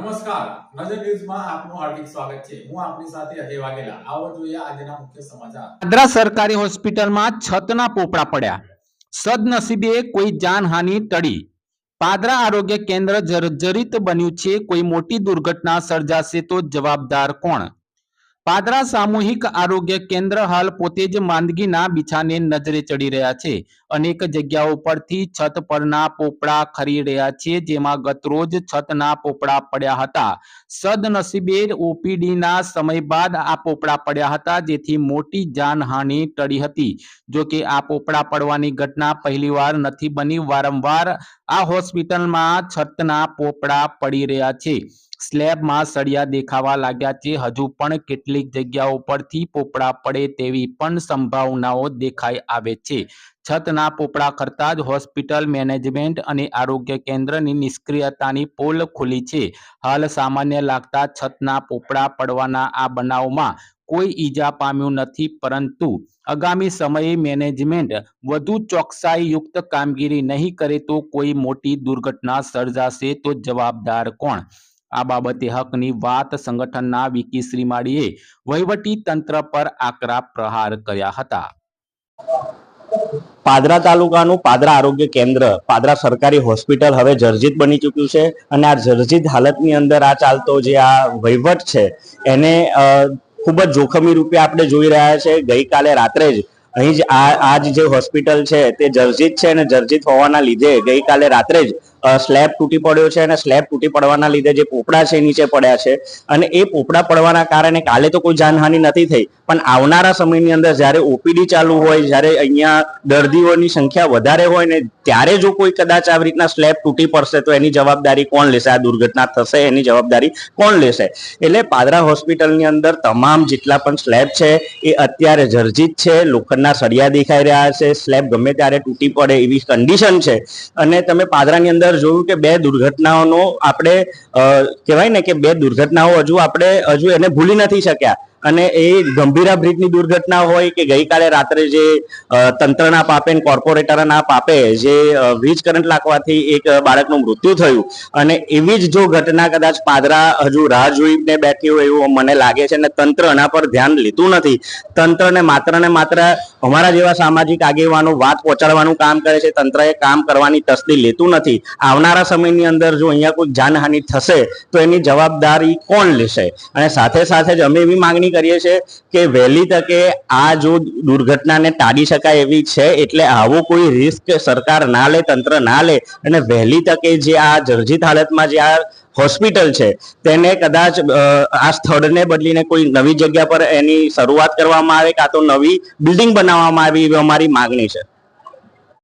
નમસ્કાર. નજર ન્યૂઝમાં આપનું હાર્દિક સ્વાગત છે. હું આપની સાથે અજય વાઘેલા. આવો જોઈએ આજના મુખ્ય સમાચાર. પાદરા સરકારી હોસ્પિટલમાં છતના પોપડા પડ્યા. સદનસીબે કોઈ જાનહાનિ ટળી. પાદરા આરોગ્ય કેન્દ્ર જર્જરિત બન્યું છે. કોઈ મોટી દુર્ઘટના સર્જાશે તો જવાબદાર કોણ? પાદરા સામૂહિક આરોગ્ય કેન્દ્ર હાલ પોતે જ માંદગીના બિછાને નજરે ચડી રહ્યા છે. અનેક જગ્યાઓ પરથી છત પરના પોપડા ખરી રહ્યા છે, જેમાં ગતરોજ છતના પોપડા પડ્યા હતા. સદનસીબે ઓપીડીના સમય બાદ આ પોપડા પડ્યા હતા, જેથી મોટી જાનહાનિ ટળી હતી. જો કે આ પોપડા પડવાની ઘટના પહેલીવાર નથી બની, વારંવાર આ હોસ્પિટલમાં છતના પોપડા પડી રહ્યા છે. સ્લેબમાં સળિયા દેખાવા લાગ્યા છે. હજુ પણ કેટલીક જગ્યાઓ પરથી પોપડા પડે તેવી પણ સંભાવનાઓ દેખાઈ આવે છે. છતના પોપડા કરતા જ હોસ્પિટલ મેનેજમેન્ટ અને આરોગ્ય કેન્દ્રની નિષ્ક્રિયતાની પોલ ખુલી છે. હાલ સામાન્ય લાગતા છતના પોપડા પડવાના આ બનાવમાં કોઈ ઈજા પામ્યું નથી, પરંતુ આગામી સમયે મેનેજમેન્ટ વધુ ચોકસાઈયુક્ત કામગીરી નહીં કરે તો કોઈ મોટી દુર્ઘટના સર્જાશે તો જવાબદાર કોણ? આ બાબતે હકની વાત સંગઠનના વિકી શ્રીમાળીએ વહીવટી તંત્ર પર આકરા પ્રહાર કર્યા હતા. પાદરા તાલુકાનું પાદરા આરોગ્ય કેન્દ્ર, પાદરા સરકારી હોસ્પિટલ હવે જર્જિત બની ચૂક્યું છે અને આ જર્જિત હાલતની અંદર આ ચાલતો જે આ વહીવટ છે, એને ખૂબ જ જોખમી રૂપે આપણે જોઈ રહ્યા છે. ગઈકાલે રાત્રે જ અહીં જ આ આજ જે હોસ્પિટલ છે તે જર્જિત છે અને જર્જિત હોવાના લીધે ગઈકાલે રાત્રે જ સ્લેબ તૂટી પડ્યો છે અને સ્લેબ તૂટી પડવાના લીધે જે પોપડા છે નીચે પડ્યા છે. અને એ પોપડા પડવાના કારણે કાલે તો કોઈ જાનહાનિ નથી થઈ. પણ આવનારા સમયની અંદર જ્યારે ઓપીડી ચાલુ હોય, જ્યારે અહીંયા દર્દીઓની સંખ્યા વધારે હોય ને ત્યારે જો કોઈ કદાચ આવી રીતના સ્લેબ તૂટી પડશે તો એની જવાબદારી કોણ લેશે? આ દુર્ઘટના થશે, એની જવાબદારી કોણ લેશે? એટલે પાદરા હોસ્પિટલની અંદર તમામ જેટલા પણ સ્લેબ છે એ અત્યારે જર્જિત છે. લોખંડના સળિયા દેખાઈ રહ્યા છે. સ્લેબ ગમે ત્યારે તૂટી પડે એવી કન્ડિશન છે. અને તમે પાદરાની અંદર જોયું કે બે દુર્ઘટનાઓનો આપણે કહેવાય ને કે બે દુર્ઘટનાઓ હજુ આપણે હજુ એને ભૂલી નથી શક્યા. અને એ ગંભીરા બ્રિજની દુર્ઘટના હોય કે ગઈકાલે રાત્રે જે તંત્રના પાપે કોર્પોરેટરના પાપે જે વીજ કરંટ લાગવાથી એક બાળકનું મૃત્યુ થયું. અને એવી જ જો ઘટના કદાચ પાદરા હજુ રાહ જોઈને બેઠી હોય એવું મને લાગે છે અને તંત્ર એના પર ધ્યાન લેતું નથી. તંત્રને માત્ર ને માત્ર અમારા જેવા સામાજિક આગેવાનો વાત પહોંચાડવાનું કામ કરે છે તંત્ર એ કામ કરવાની તસ્દી લેતું નથી. આવનારા સમયની અંદર જો અહીંયા કોઈ જાનહાનિ થશે, તો એની જવાબદારી કોણ લેશે? અને સાથે સાથે જ અમે એવી માંગણી કરીએ છીએ કે વહેલી તકે આ જો દુર્ઘટનાને ટાળી શકાય એવી છે, એટલે આવો કોઈ રિસ્ક સરકાર ના લે, તંત્ર ના લે, અને વહેલી તકે જે આ જર્જિત હાલતમાં જે આ હોસ્પિટલ છે, તેને કદાચ આ સ્થળને બદલીને કોઈ નવી જગ્યા પર એની શરૂઆત કરવામાં આવે, કાં તો નવી બિલ્ડિંગ બનાવવામાં આવે એવી અમારી માગણી છે.